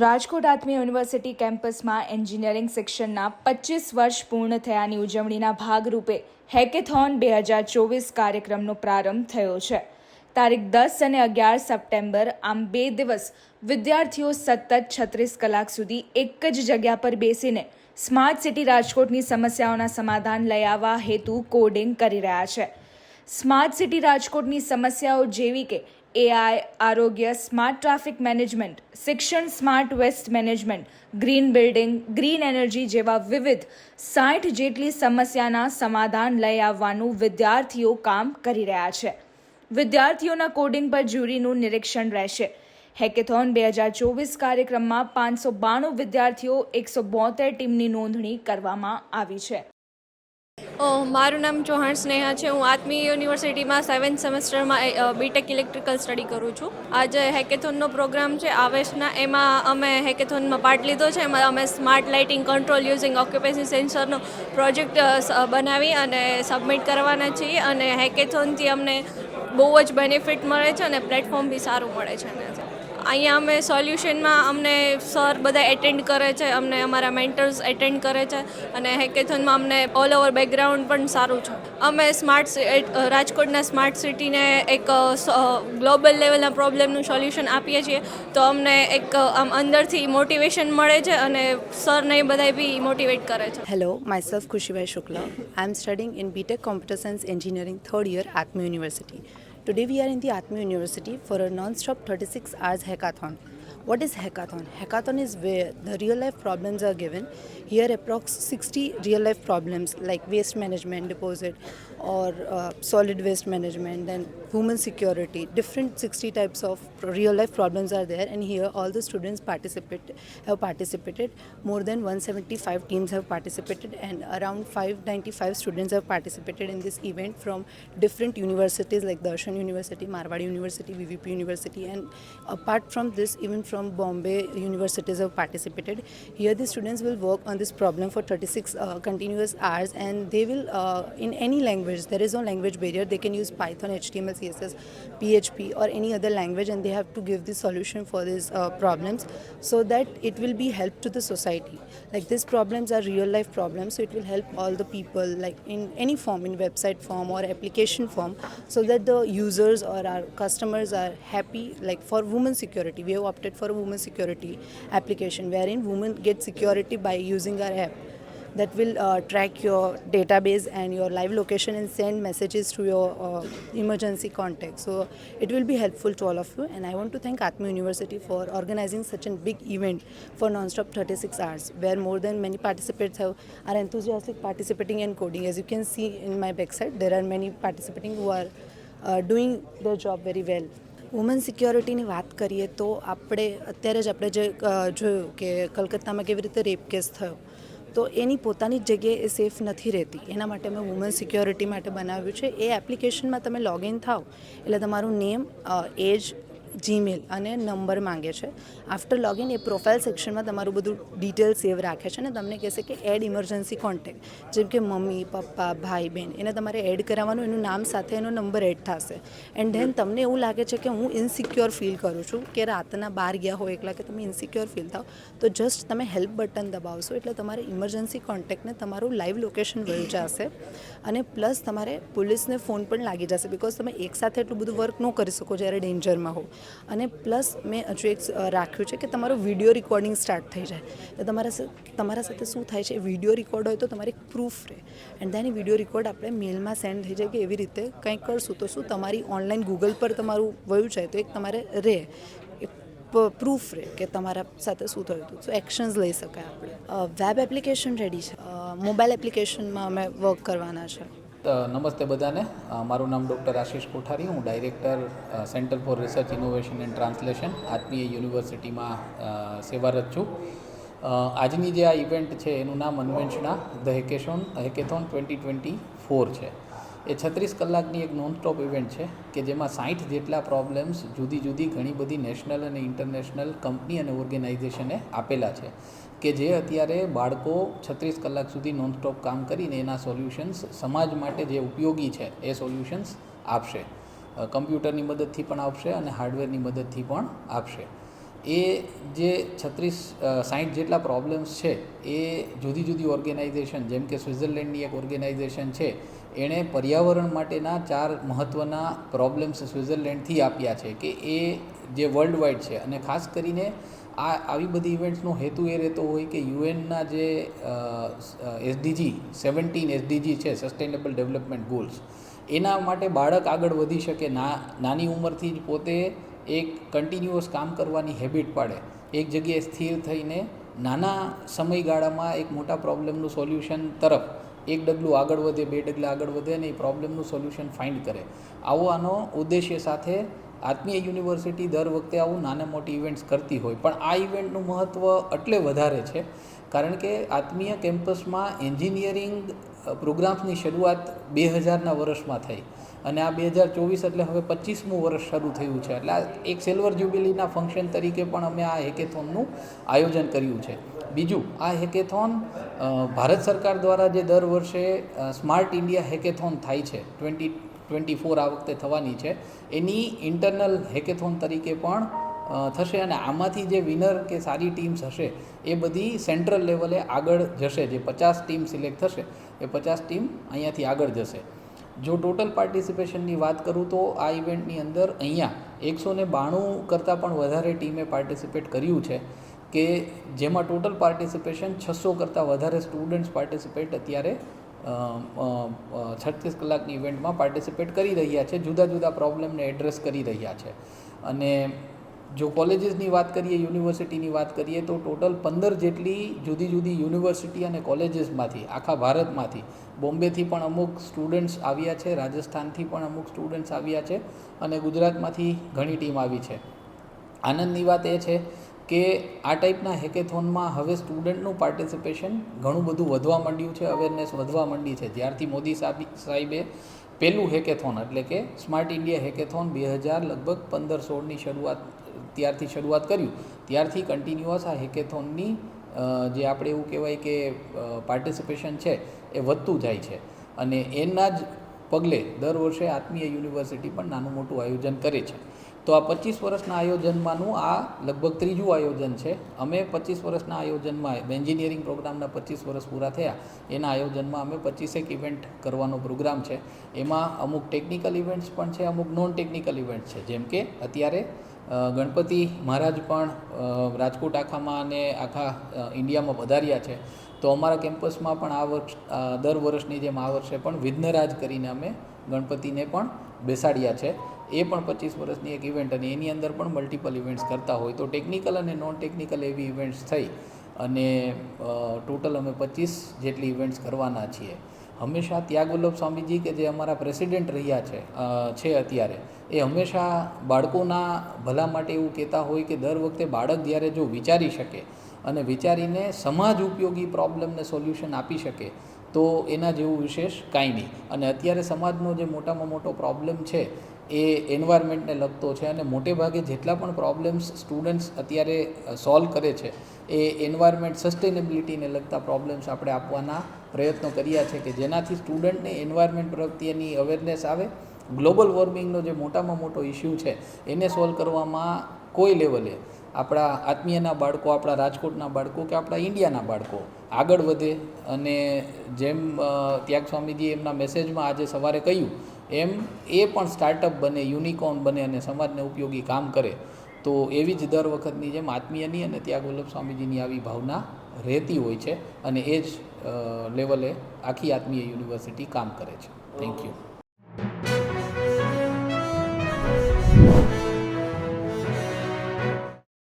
Rajkot Atmi university કેમ્પસમાં engineering શિક્ષણના પચીસ વર્ષ પૂર્ણ થયાની ઉજવણીના ભાગરૂપે હેકેથોન બે હજાર ચોવીસ કાર્યક્રમનો પ્રારંભ થયો છે. તારીખ દસ અને અગિયાર સપ્ટેમ્બર આમ બે દિવસ વિદ્યાર્થીઓ સતત છત્રીસ કલાક સુધી એક જ જગ્યા પર બેસીને સ્માર્ટ સિટી રાજકોટની સમસ્યાઓના સમાધાન લઈ આવવા હેતુ કોડિંગ કરી રહ્યા છે. સ્માર્ટ સિટી રાજકોટની સમસ્યાઓ જેવી કે એઆઈ આરોગ્ય સ્માર્ટ ટ્રાફિક મેનેજમેન્ટ શિક્ષણ smart waste management green building green energy જેવા વિવિધ સાઠ જેટલી સમસ્યાના સમાધાન લઈ આવવાનું વિદ્યાર્થીઓ કામ કરી રહ્યા છે. વિદ્યાર્થીઓના કોડિંગ પર જ્યુરીનું નિરીક્ષણ રહેશે. હેકેથોન બે હજાર ચોવીસ કાર્યક્રમમાં પાંચસો બાણું વિદ્યાર્થીઓ, એકસો બોતેર ટીમની નોંધણી કરવામાં આવી છે. મારું નામ ચૌહાણ સ્નેહા છે. હું આત્મી યુનિવર્સિટીમાં સેવન્થ સેમેસ્ટરમાં બીટેક ઇલેક્ટ્રિકલ સ્ટડી કરું છું. આજે હેકેથોનનો પ્રોગ્રામ છે આવેશના. એમાં અમે હેકેથોનમાં પાર્ટ લીધો છે. એમાં અમે smart lighting control using occupation સેન્સરનો પ્રોજેક્ટ બનાવી અને સબમિટ કરવાના છીએ. અને હેકેથોનથી અમને બહુ જ બેનિફિટ મળે છે અને પ્લેટફોર્મ બી સારું મળે છે. એનાથી અહીંયા અમે સોલ્યુશનમાં અમને સર બધા એટેન્ડ કરે છે, અમને અમારા મેન્ટર્સ એટેન્ડ કરે છે અને હેકેથોનમાં અમને ઓલ ઓવર બેકગ્રાઉન્ડ પણ સારું છે. અમે સ્માર્ટ રાજકોટના સ્માર્ટ સિટીને એક ગ્લોબલ લેવલના પ્રોબ્લેમનું સોલ્યુશન આપીએ છીએ. તો અમને એક આમ અંદરથી મોટિવેશન મળે છે અને સરને એ બધા બી મોટિવેટ કરે છે. Hello my self ખુશીભાઈ Shukla. I am studying in BTech computer science engineering third year Atma University. Today we are in the Atma University for a non-stop 36 hours hackathon. What is hackathon? Hackathon is where the real life problems are given. Here approx 60 real life problems like waste management deposit or uh, solid waste management and human security. Different 60 types of real life problems are there and here all the students participate have participated. More than 175 teams have participated and around 595 students have participated in this event from different universities like Darshan University, Marwadi University, VVP University and apart from this even from Bombay universities have participated. Here the students will work on this problem for 36 uh, continuous hours and they will uh, in any language there is no language barrier they can use Python, HTML, CSS, PHP or any other language and they have to give the solution for these uh, problems so that it will be help to the society. Like these problems are real life problems so it will help all the people like in any form in website form or application form so that the users or our customers are happy like for women security we have opted for a women security application wherein women get security by using our app. That will uh, track your database and your live location and send messages to your uh, emergency contact. So it will be helpful to all of you and i want to thank atma university for organizing such a big event for non-stop 36 hours where more than many participants have are enthusiastic participating in coding. As you can see in my backside there are many participating who are uh, doing their job very well woman સિક્યોરિટીની વાત કરીએ તો આપણે અત્યારે જ આપણે જે જોયું કે કલકત્તામાં કેવી રીતે રેપ કેસ થયો, તો એની પોતાની જગ્યાએ એ સેફ નથી રહેતી. એના માટે મેં વુમન સિક્યોરિટી માટે બનાવ્યું છે. એ એપ્લિકેશનમાં તમે લોગિન થાવ એટલે તમારું નેમ એજ જીમેલ અને નંબર માંગે છે. આફ્ટર લોગિન એ પ્રોફાઇલ સેક્શનમાં તમારું બધું ડિટેલ સેવ રાખે છે અને તમને કહેશે કે એડ ઇમરજન્સી કોન્ટેક્ટ જેમ કે મમ્મી, પપ્પા, ભાઈ બહેન એને તમારે એડ કરાવવાનું, એનું નામ સાથે એનો નંબર એડ થશે. એન્ડ ધેન તમને એવું લાગે છે કે હું ઇનસિક્યોર ફીલ કરું છું કે રાતના બહાર ગયા હોય એકલા કે તમે ઇનસિક્યોર ફીલ થાવ, તો જસ્ટ તમે હેલ્પ બટન દબાવશો એટલે તમારે ઇમરજન્સી કોન્ટેક્ટને તમારું લાઈવ લોકેશન વહી જશે. અને પ્લસ તમારે પોલીસને ફોન પણ લાગી જશે બિકોઝ તમે એકસાથે એટલું બધું વર્ક ન કરી શકો જ્યારે ડેન્જરમાં હો. અને પ્લસ મેં હજુ એક રાખ્યું છે કે તમારું વીડિયો રેકોર્ડિંગ સ્ટાર્ટ થઈ જાય. તમારા તમારા સાથે શું થાય છે વીડિયો રેકોર્ડ હોય તો તમારે પ્રૂફ રહે. એન્ડ દેન વીડિયો રેકોર્ડ આપણે મેલમાં સેન્ડ થઈ જાય કે એવી રીતે કંઈક કરશું તો શું તમારી ઓનલાઈન ગૂગલ પર તમારું વયું છે તો એક તમારે રહે. પ્રૂફ રહે કે તમારા સાથે શું થયું હતું. સો એક્શન્સ લઈ શકાય આપણે. વેબ એપ્લિકેશન રેડી છે. મોબાઈલ એપ્લિકેશનમાં અમે વર્ક કરવાના છે. નમસ્તે બધાને. મારું નામ ડૉક્ટર આશીષ કોઠારી. હું director centre for research innovation and translation Atmiya યુનિવર્સિટીમાં સેવારત છું. આજની જે આ ઇવેન્ટ છે, એનું નામ Anveshana the hackathon hackathon twenty twenty four છે. એ છત્રીસ કલાકની એક નોનસ્ટોપ ઇવેન્ટ છે કે જેમાં સાઠ જેટલા પ્રોબ્લેમ્સ જુદી જુદી ઘણી બધી નેશનલ અને ઇન્ટરનેશનલ કંપની અને ઓર્ગેનાઇઝેશને આપેલા છે કે જે અત્યારે બાળકો છત્રીસ કલાક સુધી નોનસ્ટોપ કામ કરીને એના સોલ્યુશન્સ સમાજ માટે જે ઉપયોગી છે એ સોલ્યુશન્સ આપશે. કમ્પ્યુટરની મદદથી પણ આપશે અને હાર્ડવેરની મદદથી પણ આપશે. એ જે છત્રીસ સાઠ જેટલા પ્રોબ્લેમ્સ છે એ જુદી જુદી ઓર્ગેનાઇઝેશન જેમ કે સ્વિટ્ઝરલેન્ડની એક ઓર્ગેનાઇઝેશન છે એણે પર્યાવરણ માટેના ચાર મહત્ત્વના પ્રોબ્લેમ્સ સ્વિઝરલેન્ડથી આપ્યા છે કે એ જે વર્લ્ડ વાઇડ છે અને ખાસ કરીને આ આવી બધી ઇવેન્ટ્સનો હેતુ એ રહેતો હોય કે યુએનના જે એસડીજી સેવન્ટીન એસડીજી છે સસ્ટેનેબલ ડેવલપમેન્ટ ગોલ્સ એના માટે બાળક આગળ વધી શકે, ના, નાની ઉંમરથી જ પોતે એક કન્ટિન્યુઅસ કામ કરવાની હેબિટ પાડે, એક જગ્યાએ સ્થિર થઈને નાના સમયગાળામાં એક મોટા પ્રોબ્લેમનું સોલ્યુશન તરફ એક ડગલું આગળ વધે, બે ડગલા આગળ વધે અને એ પ્રોબ્લેમનું સોલ્યુશન ફાઇન્ડ કરે. આવો આનો ઉદ્દેશ્ય સાથે આત્મીય યુનિવર્સિટી દર વખતે આવું નાના મોટી ઇવેન્ટ્સ કરતી હોય. પણ આ ઇવેન્ટનું મહત્ત્વ એટલે વધારે છે, કારણ કે આત્મીય કેમ્પસમાં એન્જિનિયરિંગ પ્રોગ્રામ્સની શરૂઆત બે હજારના વર્ષમાં થઈ અને આ બે હજાર ચોવીસ એટલે હવે પચીસમું વર્ષ શરૂ થયું છે. એટલે આ એક સિલ્વર જ્યુબિલીના ફંક્શન તરીકે પણ અમે આ હેકેથોનનું આયોજન કર્યું છે. બીજું, આ હેકેથોન ભારત સરકાર દ્વારા જે દર વર્ષે સ્માર્ટ ઇન્ડિયા હેકેથોન થાય છે, ટ્વેન્ટી ટ્વેન્ટી ફોર આ વખતે થવાની છે, એની ઇન્ટરનલ હેકેથોન તરીકે પણ થશે અને આમાંથી જે વિનર કે સારી ટીમ્સ હશે, એ બધી સેન્ટ્રલ લેવલે આગળ જશે, જે પચાસ ટીમ સિલેક્ટ થશે, એ પચાસ ટીમ અહીંયાથી આગળ જશે. જો ટોટલ પાર્ટિસિપેશનની વાત કરું તો આ ઇવેન્ટની અંદર અહીંયા એકસો બાણું કરતાં પણ વધારે ટીમે પાર્ટિસિપેટ કર્યું છે કે જેમાં ટોટલ પાર્ટિસિપેશન છસો કરતાં વધારે સ્ટુડન્ટ્સ પાર્ટિસિપેટ અત્યારે છત્રીસ કલાકની ઇવેન્ટમાં પાર્ટિસિપેટ કરી રહ્યા છે, જુદા જુદા પ્રોબ્લેમને એડ્રેસ કરી રહ્યા છે. અને જો કોલેજીસની વાત કરીએ યુનિવર્સિટીની વાત કરીએ, તો ટોટલ પંદર જેટલી જુદી જુદી યુનિવર્સિટી અને કોલેજીસમાંથી આખા ભારતમાંથી, બોમ્બેથી પણ અમુક સ્ટુડન્ટ્સ આવ્યા છે, રાજસ્થાનથી પણ અમુક સ્ટુડન્ટ્સ આવ્યા છે, અને ગુજરાતમાંથી ઘણી ટીમ આવી છે. આનંદની વાત એ છે કે આ ટાઈપના હેકેથોનમાં હવે સ્ટુડન્ટનું પાર્ટિસિપેશન ઘણું બધું વધવા માંડ્યું છે અવેરનેસ વધવા માંડી છે. જ્યારથી મોદી સાહેબ પહેલું હેકેથોન, એટલે કે સ્માર્ટ ઇન્ડિયા હેકેથોન બે હજાર લગભગ પંદર સોળની શરૂઆત, ત્યારથી શરૂઆત કર્યું. ત્યારથી કન્ટિન્યુઅસ આ હેકેથોનની જે આપણે એવું કહેવાય કે પાર્ટિસિપેશન છે, એ વધતું જાય છે. અને એના જ પગલે દર વર્ષે આત્મીય યુનિવર્સિટી પણ નાનું મોટું આયોજન કરે છે. તો આ પચીસ વર્ષના આયોજનમાંનું આ લગભગ ત્રીજું આયોજન છે. અમે પચીસ વર્ષના આયોજનમાં એન્જિનિયરિંગ પ્રોગ્રામના પચીસ વર્ષ પૂરા થયા. એના આયોજનમાં અમે પચીસેક ઇવેન્ટ કરવાનો પ્રોગ્રામ છે. એમાં અમુક ટેકનિકલ ઇવેન્ટ્સ પણ છે, અમુક નોન ટેકનિકલ ઇવેન્ટ છે. જેમ કે અત્યારે ગણપતિ મહારાજ પણ રાજકોટ આખામાં અને આખા ઇન્ડિયામાં પધાર્યા છે. તો અમારા કેમ્પસમાં પણ આ વર્ષ દર વર્ષની જેમ આ વર્ષે પણ વિઘ્નરાજ કરીને અમે ગણપતિને પણ બેસાડ્યા છે. એ પણ પચીસ વર્ષની એક ઇવેન્ટ અને એની અંદર પણ મલ્ટિપલ ઇવેન્ટ્સ કરતા હોય. તો ટેકનિકલ અને નોન ટેકનિકલ એવી ઇવેન્ટ્સ થઈ અને ટોટલ અમે પચીસ જેટલી ઇવેન્ટ્સ કરવાના છીએ. હંમેશા ત્યાગવલ્લભ સ્વામીજી કે જે અમારા પ્રેસિડેન્ટ રહ્યા છે છે અત્યારે, એ હંમેશા બાળકોના ભલા માટે એવું કહેતા હોય કે દર વખતે બાળક જ્યારે જો વિચારી શકે અને વિચારીને સમાજ ઉપયોગી પ્રોબ્લેમને સોલ્યુશન આપી શકે તો એના જેવું વિશેષ કાંઈ નહીં. અને અત્યારે સમાજનો જે મોટામાં મોટો પ્રોબ્લેમ છે, એ એન્વાયરમેન્ટને લગતો છે અને મોટે ભાગે જેટલા પણ પ્રોબ્લેમ્સ સ્ટુડન્ટ્સ અત્યારે સોલ્વ કરે છે, એ એન્વાયરમેન્ટ સસ્ટેનેબિલિટીને લગતા પ્રોબ્લેમ્સ આપણે આપવાના પ્રયત્નો કર્યા છે કે જેનાથી સ્ટુડન્ટને એન્વાયરમેન્ટ પ્રત્યેની અવેરનેસ આવે. ગ્લોબલ વોર્મિંગનો જે મોટામાં મોટો ઇસ્યુ છે, એને સોલ્વ કરવામાં કોઈ લેવલે આપણા આત્મીયના બાળકો, આપણા રાજકોટના બાળકો કે આપણા ઇન્ડિયાના બાળકો આગળ વધે અને જેમ ત્યાગ સ્વામીજીએ એમના મેસેજમાં આજે સવારે કહ્યું, એમ એ પણ સ્ટાર્ટઅપ બને યુનિકોર્ન બને અને સમાજને ઉપયોગી કામ કરે, તો એવી જ દર વખતની જેમ આત્મીયની અને ત્યાગ વલ્લભ સ્વામીજીની આવી ભાવના રહેતી હોય છે અને એ જ લેવલે આખી આત્મીય યુનિવર્સિટી કામ કરે છે. Thank you